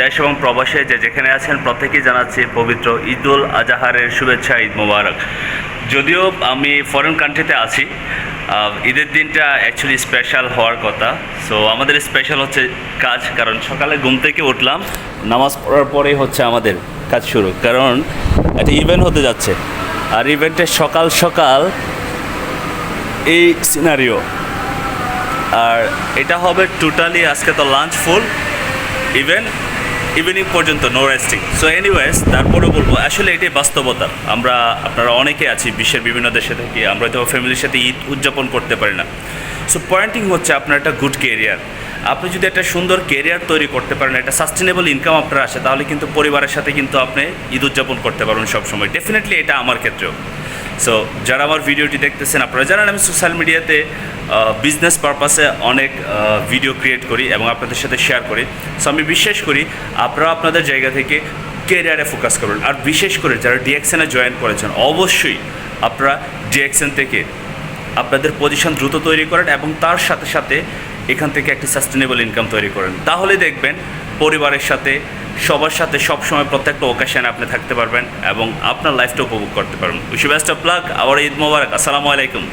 দেশ এবং প্রবাসে যে যেখানে আছেন প্রত্যেকেই জানাচ্ছি পবিত্র ঈদুল আজাহারের শুভেচ্ছা, ঈদ মোবারক। যদিও আমি ফরেন কান্ট্রিতে আছি ঈদের দিনটা অ্যাকচুয়ালি স্পেশাল হওয়ার কথা। সো আমাদের স্পেশাল হচ্ছে কাজ, কারণ সকালে ঘুম থেকে উঠলাম, নামাজ পড়ার পরেই হচ্ছে আমাদের কাজ শুরু। কারণ একটা ইভেন্ট হতে যাচ্ছে। আর ইভেন্টের সকাল সকাল এই সিনারিও আর এটা হবে টোটালি আজকে তো লাঞ্চ ফুল ইভেন ইভিনিং পর্যন্ত নো রেস্টিং সো এনিওয়েজ তারপরে বলব, আসলে এটাই বাস্তবতা। আমরা, আপনারা অনেকে আছি বিশ্বের বিভিন্ন দেশে থেকে, আমরা তো ফ্যামিলির সাথে ঈদ উদযাপন করতে পারি না। সো পয়েন্টিং হচ্ছে আপনার একটা গুড কেরিয়ার আপনি যদি একটা সুন্দর কেরিয়ার তৈরি করতে পারেন, একটা সাস্টেনেবল ইনকাম আপনার আসে, তাহলে কিন্তু পরিবারের সাথে কিন্তু আপনি ঈদ উদযাপন করতে পারবেন সবসময়। ডেফিনেটলি এটা আমার ক্ষেত্রেও। সো যারা আমার ভিডিওটি দেখতেছেন, আপনারা জানেন আমি সোশ্যাল মিডিয়াতে বিজনেস পারপাসে অনেক ভিডিও ক্রিয়েট করি এবং আপনাদের সাথে শেয়ার করি। সো আমি বিশ্বাস করি আপনারা আপনাদের জায়গা থেকে কেরিয়ারে ফোকাস করবেন। আর বিশেষ করে যারা ডিএক্সএনে জয়েন করেছেন, অবশ্যই আপনারা ডিএক্সএন থেকে আপনাদের পজিশন দ্রুত তৈরি করেন এবং তার সাথে সাথে এখান থেকে একটি সাস্টেনেবল ইনকাম তৈরি করেন। তাহলে দেখবেন পরিবারের সাথে সবার সাথে সবসময় প্রত্যেকটা ওকেশনে আপনি থাকতে পারবেন এবং আপনার লাইফটা উপভোগ করতে পারবেন। উইশ বেস্ট অফ লাক আবার ঈদ মোবারক, আসসালামু আলাইকুম।